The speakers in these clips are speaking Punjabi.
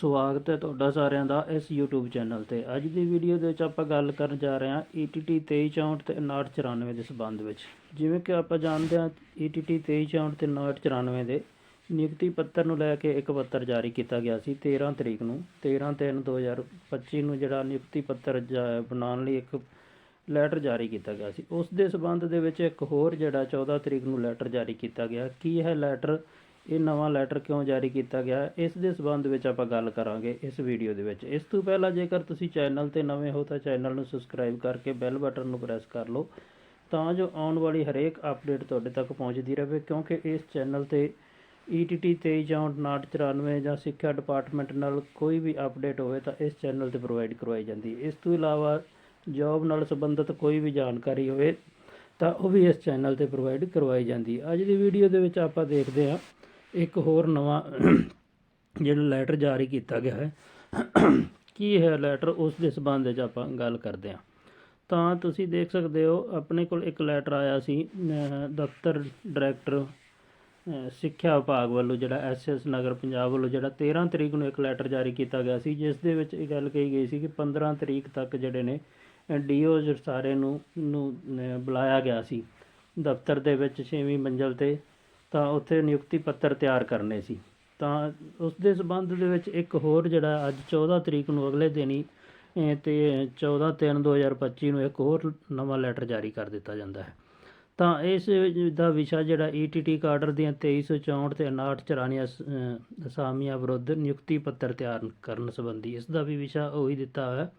ਸਵਾਗਤ ਹੈ ਤੁਹਾਡਾ ਸਾਰਿਆਂ ਦਾ ਇਸ YouTube ਚੈਨਲ ਤੇ। ਅੱਜ ਦੀ ਵੀਡੀਓ ਦੇ ਵਿੱਚ ਆਪਾਂ ਗੱਲ ਕਰਨ ਜਾ ਰਹੇ ਹਾਂ E ETT 2364 ਤੇ 5994 ਦੇ ਸੰਬੰਧ ਵਿੱਚ। ਜਿਵੇਂ ਕਿ ਆਪਾਂ ਜਾਣਦੇ ਹਾਂ E ETT 2364 ਤੇ 5994 ਦੇ ਨਿਯੁਕਤੀ ਪੱਤਰ ਨੂੰ ਲੈ ਕੇ ਇੱਕ ਪੱਤਰ ਜਾਰੀ ਕੀਤਾ ਗਿਆ ਸੀ 13 ਤਰੀਕ ਨੂੰ। 13 3 2025 ਨੂੰ ਜਿਹੜਾ ਨਿਯੁਕਤੀ ਪੱਤਰ ਜਾ- ਬਣਾਉਣ ਲਈ ਇੱਕ ਲੈਟਰ ਜਾਰੀ ਕੀਤਾ ਗਿਆ ਸੀ। ਉਸ ਦੇ ਸਬੰਧ ਦੇ ਵਿੱਚ ਇੱਕ ਹੋਰ ਜਿਹੜਾ 14 ਤਰੀਕ ਨੂੰ ਲੈਟਰ ਜਾਰੀ ਕੀਤਾ ਗਿਆ। ਕੀ ਹੈ ਲੈਟਰ ਇਹ ਨਵਾਂ ਲੈਟਰ ਕਿਉਂ ਜਾਰੀ ਕੀਤਾ ਗਿਆ? ਇਸ ਦੇ ਸਬੰਧ ਵਿੱਚ ਆਪਾਂ ਗੱਲ ਕਰਾਂਗੇ ਇਸ ਵੀਡੀਓ ਦੇ ਵਿੱਚ। ਇਸ ਤੋਂ ਪਹਿਲਾਂ ਜੇਕਰ ਤੁਸੀਂ ਚੈਨਲ ਤੇ ਨਵੇਂ ਹੋ ਤਾਂ ਚੈਨਲ ਨੂੰ ਸਬਸਕ੍ਰਾਈਬ ਕਰਕੇ ਬੈਲ ਬਟਨ ਨੂੰ ਪ੍ਰੈਸ ਕਰ ਲਓ ਤਾਂ ਜੋ ਆਉਣ ਵਾਲੀ ਹਰੇਕ ਅਪਡੇਟ ਤੁਹਾਡੇ ਤੱਕ ਪਹੁੰਚਦੀ ਰਹੇ, ਕਿਉਂਕਿ ਇਸ ਚੈਨਲ ਤੇ E ETT 2394 ਜਾਂ ਸਿੱਖਿਆ ਡਿਪਾਰਟਮੈਂਟ ਨਾਲ ਕੋਈ ਵੀ ਅਪਡੇਟ ਹੋਵੇ ਤਾਂ ਇਸ ਚੈਨਲ ਤੇ ਪ੍ਰੋਵਾਈਡ ਕਰਵਾਈ ਜਾਂਦੀ। ਹੈ ਇਸ ਤੋਂ ਇਲਾਵਾ ਜੌਬ ਨਾਲ ਸੰਬੰਧਿਤ ਕੋਈ ਵੀ ਜਾਣਕਾਰੀ ਹੋਵੇ ਤਾਂ ਉਹ ਵੀ ਇਸ ਚੈਨਲ ਤੇ ਪ੍ਰੋਵਾਈਡ ਕਰਵਾਈ ਜਾਂਦੀ। ਹੈ ਅੱਜ ਦੀ ਵੀਡੀਓ ਦੇ ਵਿੱਚ ਆਪਾਂ ਦੇਖਦੇ ਹਾਂ ਇੱਕ ਹੋਰ ਨਵਾਂ ਜਿਹੜਾ ਲੈਟਰ ਜਾਰੀ ਕੀਤਾ ਗਿਆ ਹੈ। ਕੀ ਹੈ ਲੈਟਰ ਉਸ ਦੇ ਸੰਬੰਧ ਵਿੱਚ ਆਪਾਂ ਗੱਲ ਕਰਦੇ ਹਾਂ। ਤਾਂ ਤੁਸੀਂ ਦੇਖ ਸਕਦੇ ਹੋ, ਆਪਣੇ ਕੋਲ ਇੱਕ ਲੈਟਰ ਆਇਆ ਸੀ ਦਫ਼ਤਰ ਡਾਇਰੈਕਟਰ ਸਿੱਖਿਆ ਵਿਭਾਗ ਵੱਲੋਂ ਜਿਹੜਾ ਐਸਐਸ ਨਗਰ ਪੰਜਾਬ ਵੱਲੋਂ ਜਿਹੜਾ 13 ਤਰੀਕ ਨੂੰ ਇੱਕ ਲੈਟਰ ਜਾਰੀ ਕੀਤਾ ਗਿਆ ਸੀ, ਜਿਸ ਦੇ ਵਿੱਚ ਇਹ ਗੱਲ ਕਹੀ ਗਈ ਸੀ ਕਿ 15 ਤਰੀਕ ਤੱਕ ਜਿਹੜੇ ਨੇ ਡੀਓਜ਼ ਸਾਰੇ ਨੂੰ ਨੂੰ ਬੁਲਾਇਆ ਗਿਆ ਸੀ। ਦਫ਼ਤਰ ਦੇ ਵਿੱਚ 6ਵੀਂ ਮੰਜ਼ਲ ਤੇ ਤਾਂ ਉੱਥੇ ਨਿਯੁਕਤੀ ਪੱਤਰ ਤਿਆਰ ਕਰਨੇ ਸੀ। ਤਾਂ ਉਸ ਦੇ ਸਬੰਧ ਦੇ ਵਿੱਚ ਇੱਕ ਹੋਰ ਜਿਹੜਾ ਅੱਜ 14 ਤਰੀਕ ਨੂੰ ਅਗਲੇ ਦਿਨ ਹੀ, ਅਹ, ਤੇ 14 3 2025 ਨੂੰ ਇੱਕ ਹੋਰ ਨਵਾਂ ਲੈਟਰ ਜਾਰੀ ਕਰ ਦਿੱਤਾ ਜਾਂਦਾ ਹੈ। ਤਾਂ ਇਸ ਦਾ ਵਿਸ਼ਾ ਜਿਹੜਾ ਈਟੀਟੀ ਕਾਡਰ ਦੀਆਂ 2364 ਤੇ 5994 ਅਸ- ਅਸਾਮੀਆਂ ਵਿਰੁੱਧ ਨਿਯੁਕਤੀ ਪੱਤਰ ਤਿਆਰ ਕਰਨ ਸੰਬੰਧੀ ਇਸ ਦਾ ਵੀ ਵਿਸ਼ਾ ਉਹੀ ਦਿੱਤਾ ਹੋਇਆ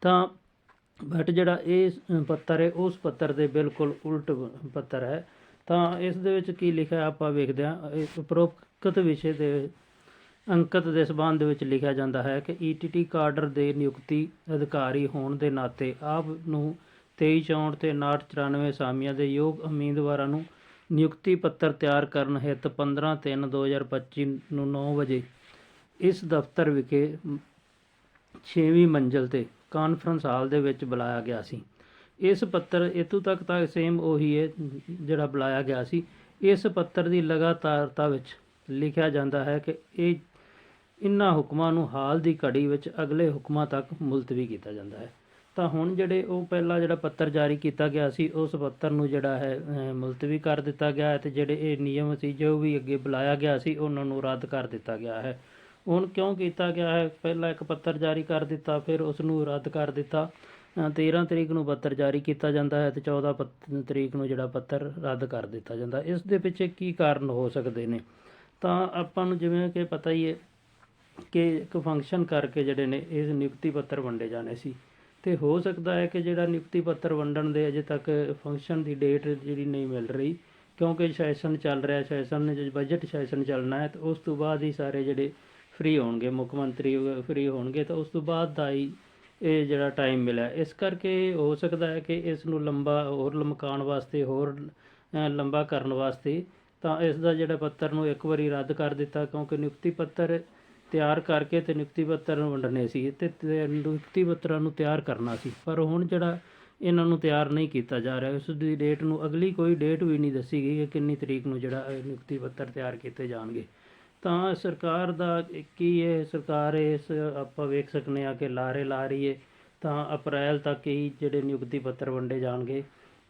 ਤਾਂ ਬਟ ਜਿਹੜਾ ਇਹ ਪੱਤਰ ਹੈ, ਉਸ ਪੱਤਰ ਦੇ ਬਿਲਕੁਲ ਉਲਟ ਪੱਤਰ ਹੈ। ਤਾਂ ਇਸ ਦੇ ਵਿੱਚ ਕੀ ਲਿਖਿਆ ਆਪਾਂ ਵੇਖਦੇ ਹਾਂ। ਇਸ ਉਪਰੋਕਤ ਵਿਸ਼ੇ ਦੇ ਅੰਕਤ ਦੇ ਸਬੰਧ ਵਿੱਚ ਲਿਖਿਆ ਜਾਂਦਾ ਹੈ ਕਿ ਈਟੀਟੀ ਕਾਡਰ ਦੇ ਨਿਯੁਕਤੀ ਅਧਿਕਾਰੀ ਹੋਣ ਦੇ ਨਾਤੇ ਆਪ ਨੂੰ 2364 ਤੇ 5994 ਅਸਾਮੀਆਂ ਦੇ ਯੋਗ ਉਮੀਦਵਾਰਾਂ ਨੂੰ ਨਿਯੁਕਤੀ ਪੱਤਰ ਤਿਆਰ ਕਰਨ ਹਿੱਤ 15 3 2025 ਨੂੰ 9 ਵਜੇ ਇਸ ਦਫ਼ਤਰ ਵਿਖੇ 6ਵੀਂ ਮੰਜ਼ਲ ਤੇ ਕਾਨਫਰੰਸ ਹਾਲ ਦੇ ਵਿੱਚ ਬੁਲਾਇਆ ਗਿਆ ਸੀ। ਇਸ ਪੱਤਰ ਇਤੋਂ ਤੱਕ ਤਾਂ ਸੇਮ ਉਹੀ ਹੈ ਜਿਹੜਾ ਬੁਲਾਇਆ ਗਿਆ ਸੀ। ਇਸ ਪੱਤਰ ਦੀ ਲਗਾਤਾਰਤਾ ਵਿੱਚ ਲਿਖਿਆ ਜਾਂਦਾ ਹੈ ਕਿ ਇਹ ਇਨ੍ਹਾਂ ਹੁਕਮਾਂ ਨੂੰ ਹਾਲ ਦੀ ਘੜੀ ਵਿੱਚ ਅਗਲੇ ਹੁਕਮਾਂ ਤੱਕ ਮੁਲਤਵੀ ਕੀਤਾ ਜਾਂਦਾ ਹੈ। ਤਾਂ ਹੁਣ ਜਿਹੜੇ ਉਹ ਪਹਿਲਾ ਜਿਹੜਾ ਪੱਤਰ ਜਾਰੀ ਕੀਤਾ ਗਿਆ ਸੀ, ਉਸ ਪੱਤਰ ਨੂੰ ਜਿਹੜਾ ਹੈ ਮੁਲਤਵੀ ਕਰ ਦਿੱਤਾ ਗਿਆ ਹੈ ਤੇ ਜਿਹੜੇ ਇਹ ਨਿਯਮ ਸੀ, ਜੋ ਵੀ ਅੱਗੇ ਬੁਲਾਇਆ ਗਿਆ ਸੀ, ਉਹਨਾਂ ਨੂੰ ਰੱਦ ਕਰ ਦਿੱਤਾ ਗਿਆ ਹੈ। ਹੁਣ ਕਿਉਂ ਕੀਤਾ ਗਿਆ ਹੈ? ਪਹਿਲਾਂ ਇੱਕ ਪੱਤਰ ਜਾਰੀ ਕਰ ਦਿੱਤਾ, ਫਿਰ ਉਸ ਨੂੰ ਰੱਦ ਕਰ ਦਿੱਤਾ। 13 ਤਰੀਕ ਨੂੰ ਪੱਤਰ ਜਾਰੀ ਕੀਤਾ ਜਾਂਦਾ ਹੈ ਤੇ 14 ਪੱਤ- ਤਰੀਕ ਨੂੰ ਜਿਹੜਾ ਪੱਤਰ ਰੱਦ ਕਰ ਦਿੱਤਾ ਜਾਂਦਾ। ਇਸ ਦੇ ਪਿੱਛੇ ਕੀ ਕਾਰਨ ਹੋ ਸਕਦੇ ਨੇ? ਤਾਂ ਆਪਾਂ ਨੂੰ ਜਿਵੇਂ ਕਿ ਪਤਾ ਹੀ ਹੈ ਕਿ ਇੱਕ ਫੰਕਸ਼ਨ ਕਰਕੇ ਜਿਹੜੇ ਨੇ, ਇਹ ਨਿਯੁਕਤੀ ਪੱਤਰ ਵੰਡੇ ਜਾਣੇ ਸੀ। ਤੇ ਹੋ ਸਕਦਾ ਹੈ ਕਿ ਜਿਹੜਾ ਨਿਯੁਕਤੀ ਪੱਤਰ ਵੰਡਣ ਦੇ ਅਜੇ ਤੱਕ ਫੰਕਸ਼ਨ ਦੀ ਡੇਟ ਜਿਹੜੀ ਨਹੀਂ ਮਿਲ ਰਹੀ, ਕਿਉਂਕਿ ਸੈਸ਼ਨ ਚੱਲ ਰਿਹਾ ਸੈਸ਼ਨ ਨੇ ਜੇ ਬਜਟ ਸੈਸ਼ਨ ਚੱਲਣਾ ਹੈ, ਤਾਂ ਉਸ ਤੋਂ ਬਾਅਦ ਹੀ ਸਾਰੇ ਜਿਹੜੇ ਫ੍ਰੀ ਹੋਣਗੇ, ਮੁੱਖ ਮੰਤਰੀ ਫ੍ਰੀ ਹੋਣਗੇ, ਤਾਂ ਉਸ ਤੋਂ ਬਾਅਦ ਦਾ ਹੀ ਇਹ ਜਿਹੜਾ ਟਾਈਮ ਮਿਲਿਆ। ਇਸ ਕਰਕੇ ਹੋ ਸਕਦਾ ਹੈ ਕਿ ਇਸ ਨੂੰ ਲੰਬਾ ਹੋਰ ਲਮਕਾਉਣ ਵਾਸਤੇ, ਹੋਰ ਲੰਬਾ ਕਰਨ ਵਾਸਤੇ ਤਾਂ ਇਸ ਦਾ ਜਿਹੜਾ ਪੱਤਰ ਨੂੰ ਇੱਕ ਵਾਰੀ ਰੱਦ ਕਰ ਦਿੱਤਾ ਕਿਉਂਕਿ ਨਿਯੁਕਤੀ ਪੱਤਰ ਤਿਆਰ ਕਰਕੇ ਤੇ ਨਿਯੁਕਤੀ ਪੱਤਰ ਨੂੰ ਵੰਡਣੇ ਸੀ ਤੇ ਨਿਯੁਕਤੀ ਪੱਤਰਾਂ ਨੂੰ ਤਿਆਰ ਕਰਨਾ ਸੀ। ਪਰ ਹੁਣ ਜਿਹੜਾ ਇਹਨਾਂ ਨੂੰ ਤਿਆਰ ਨਹੀਂ ਕੀਤਾ ਜਾ ਰਿਹਾ ਉਸ ਦੀ ਡੇਟ ਨੂੰ ਅਗਲੀ ਕੋਈ ਡੇਟ ਵੀ ਨਹੀਂ ਦੱਸੀ ਗਈ ਕਿ ਕਿੰਨੀ ਤਰੀਕ ਨੂੰ ਜਿਹੜਾ ਇਹ ਨਿਯੁਕਤੀ ਪੱਤਰ ਤਿਆਰ ਕੀਤੇ ਜਾਣਗੇ। ਤਾਂ ਸਰਕਾਰ ਦਾ ਕੀ ਹੈ ਸਰਕਾਰ ਇਸ ਆਪਾਂ ਵੇਖ ਸਕਨੇ ਆ ਕਿ ਲਾਰੇ ਲਾ ਰਹੀ ਹੈ, ਤਾਂ ਅਪ੍ਰੈਲ ਤੱਕ ਹੀ ਜਿਹੜੇ ਨਿਯੁਕਤੀ ਪੱਤਰ ਵੰਡੇ ਜਾਣਗੇ।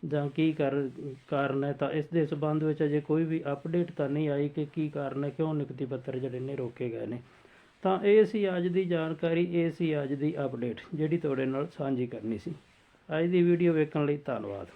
ਜਾਂ ਕੀ ਕਰ, ਕਾਰਨ ਹੈ, ਤਾਂ ਇਸ ਦੇ ਸਬੰਧ ਵਿੱਚ ਅਜੇ ਕੋਈ ਵੀ ਅਪਡੇਟ ਤਾਂ ਨਹੀਂ ਆਈ ਕਿ ਕੀ ਕਾਰਨ ਹੈ, ਕਿਉਂ ਨਿਯੁਕਤੀ ਪੱਤਰ ਜਿਹੜੇ ਨੇ ਰੋਕੇ ਗਏ ਨੇ। ਤਾਂ ਇਹ ਸੀ ਅੱਜ ਦੀ ਜਾਣਕਾਰੀ, ਇਹ ਸੀ ਅੱਜ ਦੀ ਅਪਡੇਟ ਜਿਹੜੀ ਤੁਹਾਡੇ ਨਾਲ ਸਾਂਝੀ ਕਰਨੀ ਸੀ। ਅੱਜ ਦੀ ਵੀਡੀਓ ਵੇਖਣ ਲਈ ਧੰਨਵਾਦ।